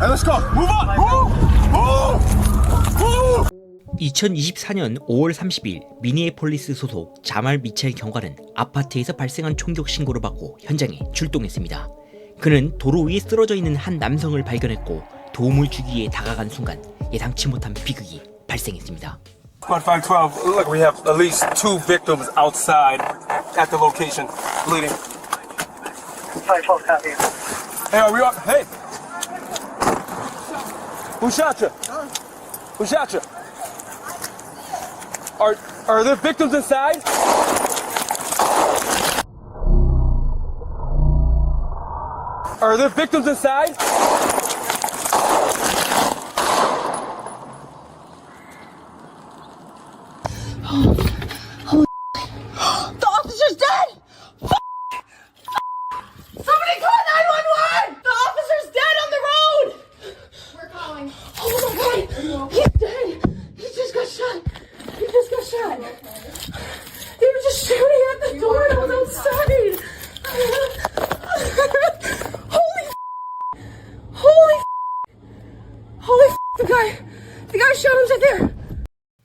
Hey, let's go. Move on. Move. Move. Move. 2024년 5월 30일 미니애폴리스 소속 자말 미첼 경관은 아파트에서 발생한 총격 신고를 받고 현장에 출동했습니다. 그는 도로 위에 쓰러져 있는 한 남성을 발견했고 도움을 주기 위해 다가간 순간 예상치 못한 비극이 발생했습니다. Squad 512. Look, we have at least two victims outside at the location, bleeding. 512 copy. Hey, are we up? Hey. Shot you? Are are there victims inside? Are there victims inside?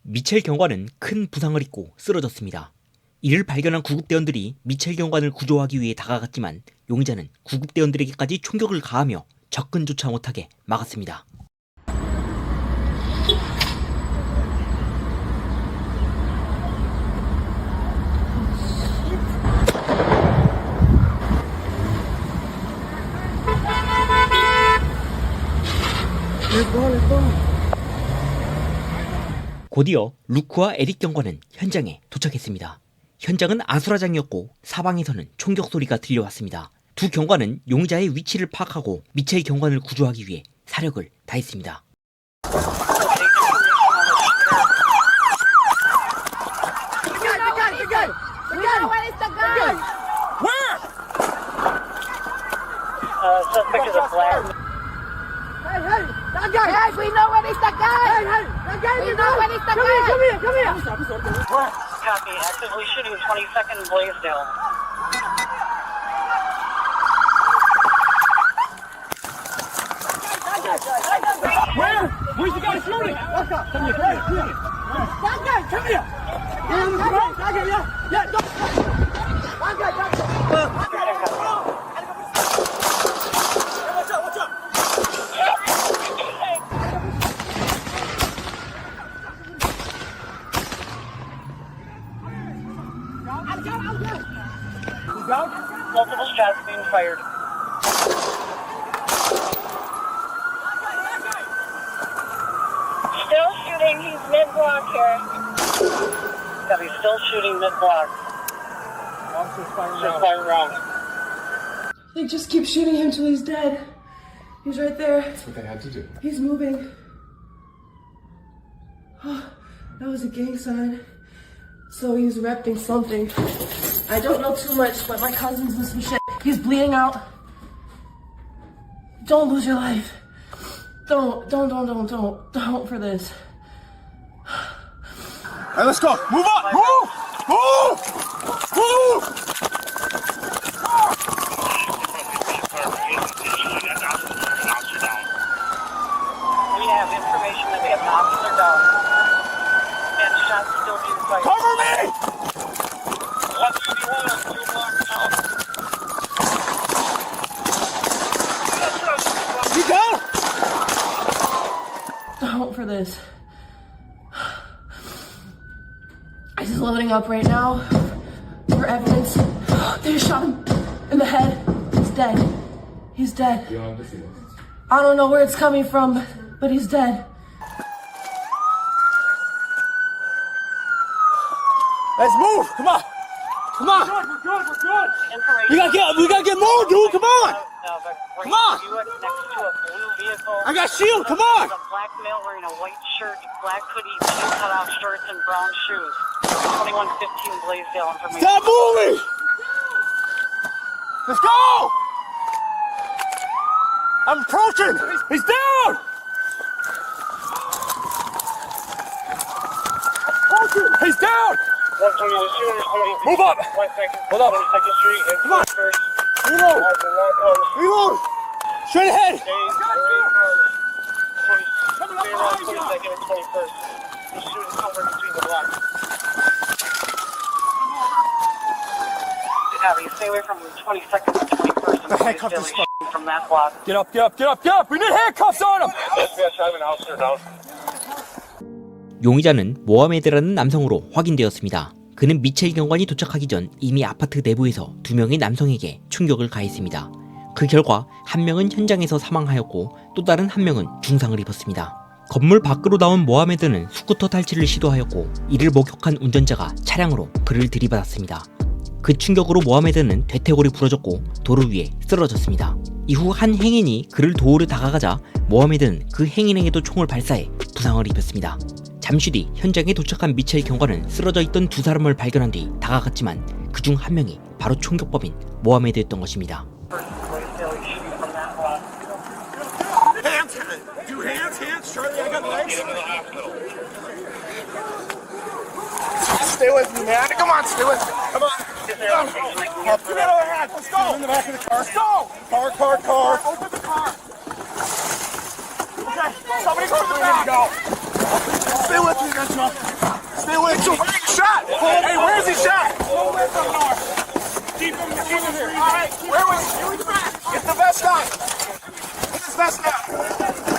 미첼 경관은 큰 부상을 입고 쓰러졌습니다. 이를 발견한 구급대원들이 미첼 경관을 구조하기 위해 다가갔지만 용의자는 구급대원들에게까지 총격을 가하며 접근조차 못하게 막았습니다. 곧이어 루크와 에릭 경관은 현장에 도착했습니다. 현장은 아수라장이었고 사방에서는 총격 소리가 들려왔습니다. 두 경관은 용의자의 위치를 파악하고 미첼 경관을 구조하기 위해 사력을 다했습니다. Again, come, here, come here, come here, come here. Copy, actively shooting 22nd Blaisdell. Where? Where's the guy shooting? Come here, come here, come here. That guy, come here. Yeah, yeah, yeah. That guy, that guy. Fired. Still shooting. He's mid block here. Copy. Still shooting mid block. Just firing rounds. They just keep shooting him till he's dead. He's right there. That's what they had to do. He's moving. Oh, that was a gang sign. So he's repping something. I don't know too much, but my cousin's with some shit. He's bleeding out. Don't lose your life. Don't, don't, don't, don't, don't, don't for this. Hey, let's go. Move on. Move. Move. Move. We have information that we have an officer down. And shots still being fired. Cover me. 151, two blocks out. You down? Don't for this. This is loading up right now for evidence. They shot him in the head. He's dead. He's dead. You don't have to see this. I don't know where it's coming from, but he's dead. Let's move. Come on. Come on. We're good, we're good. Information. We gotta get. We gotta get more, dude. Come on. No, but right Come on. to it, next to a blue vehicle. I got shield. Come on. There's a black male wearing a white shirt, black hoodie, blue cutoff shorts, and brown shoes. 2115 Blaisdell information. Stop moving. Let's go. I'm approaching. He's down. He's down. Move up. One second. Hold up. 22nd Street and Come on. First. Reload. Reload. Straight ahead. James, 22nd and 21st. The shooting somewhere between the blocks. Abby, stay away from 22nd and 21st. And Handcuff this away from that block. Get up, get up, get up, get up! We need handcuffs on him! 용의자는 모하메드라는 남성으로 확인되었습니다. 그는 미첼 경관이 도착하기 전 이미 아파트 내부에서 두 명의 남성에게 충격을 가했습니다. 그 결과 한 명은 현장에서 사망하였고 또 다른 한 명은 중상을 입었습니다. 건물 밖으로 나온 모하메드는 스쿠터 탈취를 시도하였고 이를 목격한 운전자가 차량으로 그를 들이받았습니다. 그 충격으로 모하메드는 대퇴골이 부러졌고 도로 위에 쓰러졌습니다. 이후 한 행인이 그를 도우려 다가가자 모하메드는 그 행인에게도 총을 발사해 부상을 입혔습니다. 잠시 뒤 현장에 도착한 미첼 경관은 쓰러져 있던 두 사람을 발견한 뒤 다가갔지만 그 중 한 명이 바로 총격법인 모하메드였던 것입니다. Stay with me, man. Come on, stay with me. Come on. Give me another hand. Let's go. In the back of the car. Let's go. Car, car, car. Open the car. Okay. Somebody go to the back. Go. Stay with me, Mitchell. Stay with me. Where's he shot? Hey, where's he shot? Keep him, keep him here. All right. Where was he? Get the vest on. Get his vest on.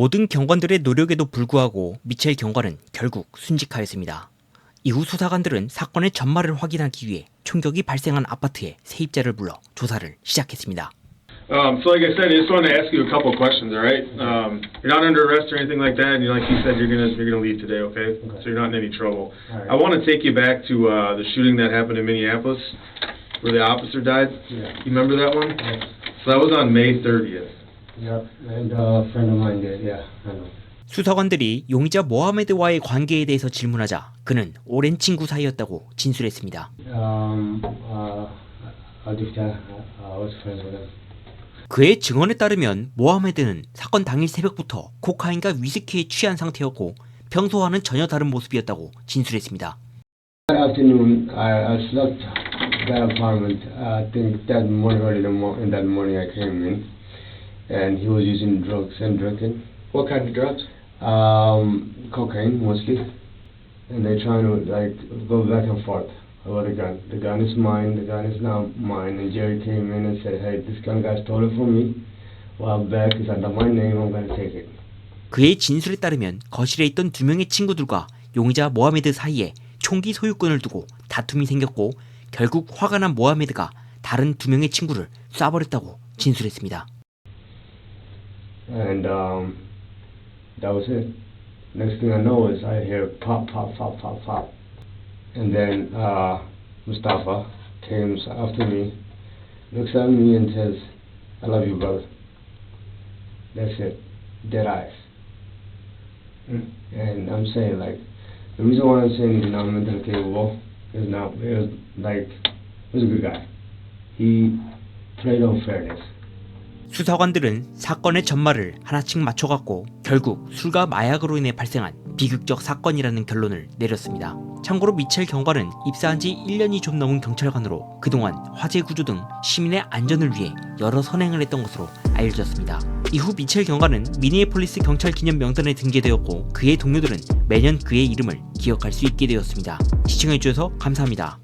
모든 경관들의 노력에도 불구하고 미첼 경관은 결국 순직하였습니다. 이후 수사관들은 사건의 전말을 확인하기 위해 총격이 발생한 아파트에 세입자를 불러 조사를 시작했습니다. Um, so like I said, I just wanted to ask you a couple of questions, all right? Um, you're not under arrest or anything like that, and you, like you said, you're gonna you're gonna leave today, okay? So you're not in any trouble. I want to take you back to uh, the shooting that happened in Minneapolis, where the officer died. Yeah. You remember that one? So that was on May 30th. Yeah, and uh, a friend of mine did, yeah, I know. 수사관들이 용의자 모하메드와의 관계에 대해서 질문하자 그는 오랜 친구 사이였다고 진술했습니다. Um, uh, Aditya, uh, I was friends with him. 그의 증언에 따르면 모하메드는 사건 당일 새벽부터 코카인과 위스키에 취한 상태였고 평소와는 전혀 다른 모습이었다고 진술했습니다. That afternoon, I, I slept that apartment. I think that morning, early in, the mo- in that morning, I came in, and he was using drugs and drinking. What kind of drugs? Um, cocaine mostly, and they're trying to like go back and forth about the gun. The gun is mine. The gun is now mine. And Jerry came in and said, "Hey, this gun guy stole it from me. Well, back is under my name. I'm gonna take it." 그의 진술에 따르면 거실에 있던 두 명의 친구들과 용의자 모하메드 사이에 총기 소유권을 두고 다툼이 생겼고 결국 화가 난 모하메드가 다른 두 명의 친구를 쏴버렸다고 진술했습니다. And um, that was it. Next thing I know is I hear pop, pop, pop, pop, pop, and then uh, Mustafa came after me, looks at me and says, "I love you, brother." That's it, dead eyes. And I'm saying like, the reason why I'm saying he's not mentally capable is not was like he was a good guy. He played on fairness. 수사관들은 사건의 전말을 하나씩 맞춰갔고 결국 술과 마약으로 인해 발생한 비극적 사건이라는 결론을 내렸습니다. 참고로 미첼 경관은 입사한 지 1년이 좀 넘은 경찰관으로 그동안 화재 구조 등 시민의 안전을 위해 여러 선행을 했던 것으로 알려졌습니다. 이후 미첼 경관은 미니애폴리스 경찰 기념 명단에 등재되었고 그의 동료들은 매년 그의 이름을 기억할 수 있게 되었습니다. 시청해주셔서 감사합니다.